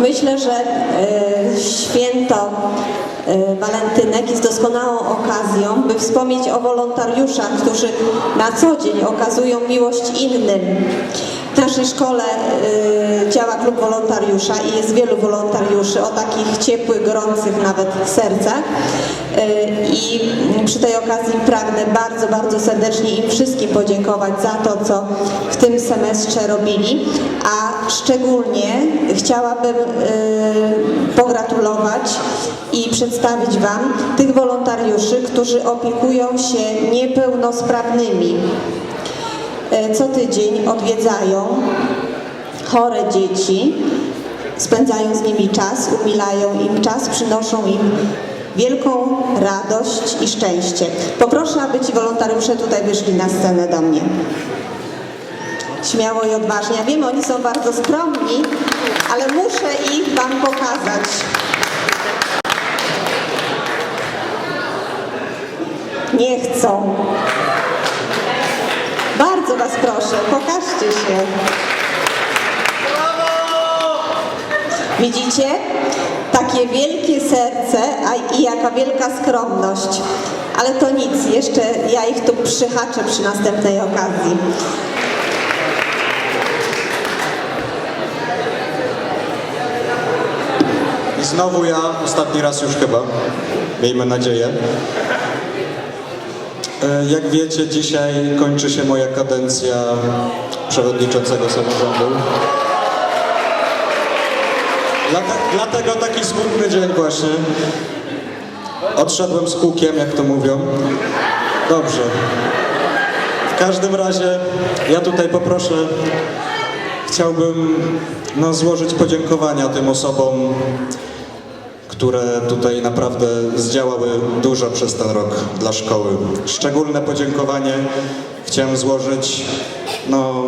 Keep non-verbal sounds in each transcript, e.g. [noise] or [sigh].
Myślę, że e, święto e, walentynek jest doskonałą okazją, by wspomnieć o wolontariuszach, którzy na co dzień okazują miłość innym. W naszej szkole e, działa klub wolontariusza i jest wielu wolontariuszy o takich ciepłych, gorących nawet sercach. E, I przy tej okazji pragnę bardzo, bardzo serdecznie im wszystkim podziękować za to, co w tym semestrze robili, a szczególnie chciałabym e, pogratulować i przedstawić Wam tych wolontariuszy, którzy opiekują się niepełnosprawnymi. E, Co tydzień odwiedzają chore dzieci, spędzają z nimi czas, umilają im czas, przynoszą im wielką radość i szczęście. Poproszę, aby ci wolontariusze tutaj wyszli na scenę do mnie. Śmiało i odważnie. Ja wiem, oni są bardzo skromni, ale muszę ich Wam pokazać. Nie chcą. Bardzo Was proszę, pokażcie się. Widzicie? Takie wielkie serce a i jaka wielka skromność. Ale to nic, jeszcze ja ich tu przyhaczę przy następnej okazji. I znowu ja, ostatni raz już chyba, miejmy nadzieję. E, Jak wiecie, dzisiaj kończy się moja kadencja przewodniczącego samorządu. Dlate- Dlatego taki smutny dzień właśnie. Odszedłem z hukiem, jak to mówią. Dobrze. W każdym razie ja tutaj poproszę Chciałbym no, złożyć podziękowania tym osobom, które tutaj naprawdę zdziałały dużo przez ten rok dla szkoły. Szczególne podziękowanie chciałem złożyć, no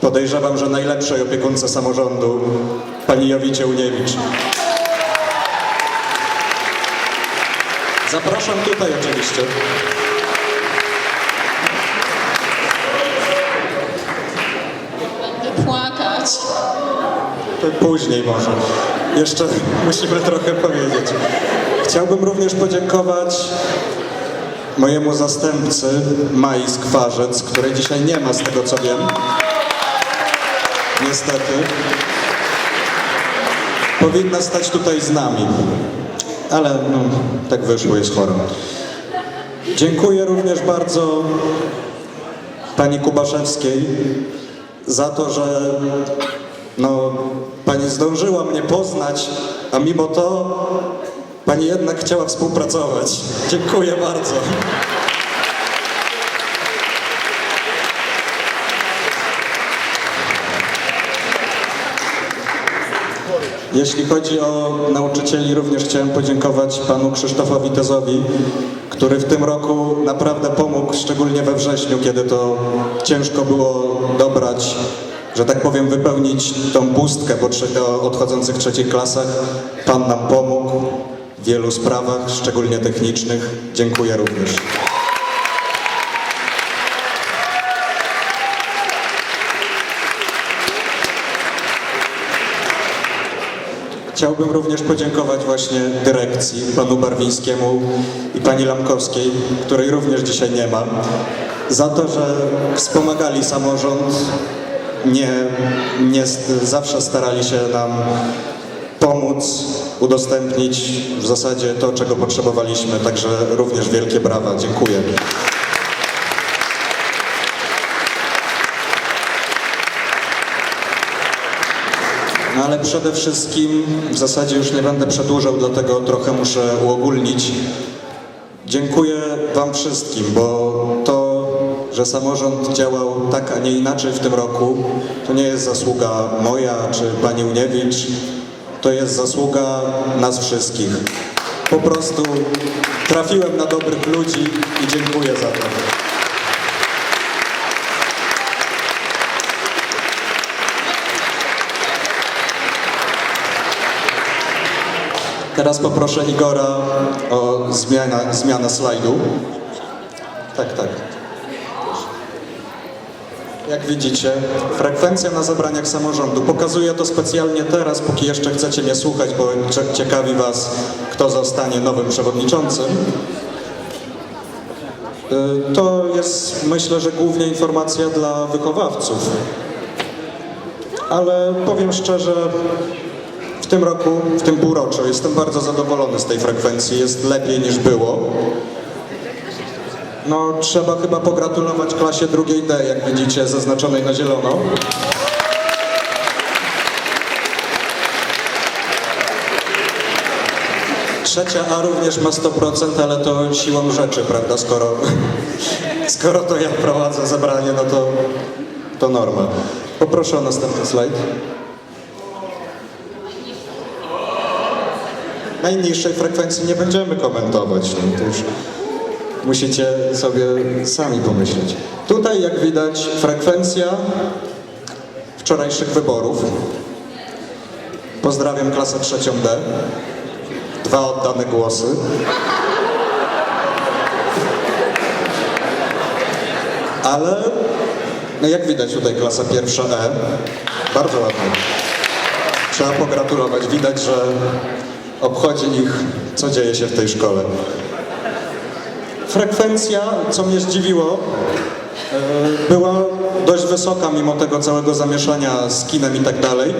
podejrzewam, że najlepszej opiekunce samorządu, pani Jowicie Uniewicz. Zapraszam tutaj oczywiście. Później może. Jeszcze musimy trochę powiedzieć. Chciałbym również podziękować mojemu zastępcy Mai Skwarzec, której dzisiaj nie ma z tego co wiem. Niestety. Powinna stać tutaj z nami. Ale no, tak wyszło, jest chora. Dziękuję również bardzo pani Kubaszewskiej za to, że no, pani zdążyła mnie poznać, a mimo to pani jednak chciała współpracować. Dziękuję bardzo. Jeśli chodzi o nauczycieli, również chciałem podziękować panu Krzysztofowi Tezowi, który w tym roku naprawdę pomógł, szczególnie we wrześniu, kiedy to ciężko było dobrać, że tak powiem, wypełnić tą pustkę po odchodzących trzecich klasach. Pan nam pomógł w wielu sprawach, szczególnie technicznych. Dziękuję również. Chciałbym również podziękować właśnie dyrekcji, panu Barwińskiemu i pani Lamkowskiej, której również dzisiaj nie ma, za to, że wspomagali samorząd, nie, nie zawsze starali się nam pomóc, udostępnić w zasadzie to, czego potrzebowaliśmy, także również wielkie brawa. Dziękuję. No ale przede wszystkim, w zasadzie już nie będę przedłużał, dlatego trochę muszę uogólnić. Dziękuję Wam wszystkim, bo to, że samorząd działał tak, a nie inaczej w tym roku, to nie jest zasługa moja czy Pani Uniewicz, to jest zasługa nas wszystkich. Po prostu trafiłem na dobrych ludzi i dziękuję za to. Teraz poproszę Igora o zmianę, zmianę slajdu. Tak, tak. Jak widzicie, frekwencja na zebraniach samorządu. Pokazuję to specjalnie teraz, póki jeszcze chcecie mnie słuchać, bo cie- ciekawi Was, kto zostanie nowym przewodniczącym. Y, To jest, myślę, że głównie informacja dla wychowawców. Ale powiem szczerze, w tym roku, w tym półroczu jestem bardzo zadowolony z tej frekwencji. Jest lepiej niż było. No, trzeba chyba pogratulować klasie drugiej D, jak widzicie, zaznaczonej na zielono. Trzecia A również ma 100%, ale to siłą rzeczy, prawda? Skoro, [laughs] skoro to ja prowadzę zebranie, no to, to norma. Poproszę o następny slajd. Najniższej frekwencji nie będziemy komentować, no to już musicie sobie sami pomyśleć. Tutaj, jak widać, frekwencja wczorajszych wyborów. Pozdrawiam klasę trzecią D. Dwa oddane głosy. Ale, no jak widać tutaj klasa pierwsza E, bardzo ładnie. Trzeba pogratulować. Widać, że obchodzi ich, co dzieje się w tej szkole. Frekwencja, co mnie zdziwiło, e, była dość wysoka mimo tego całego zamieszania z kinem i tak dalej.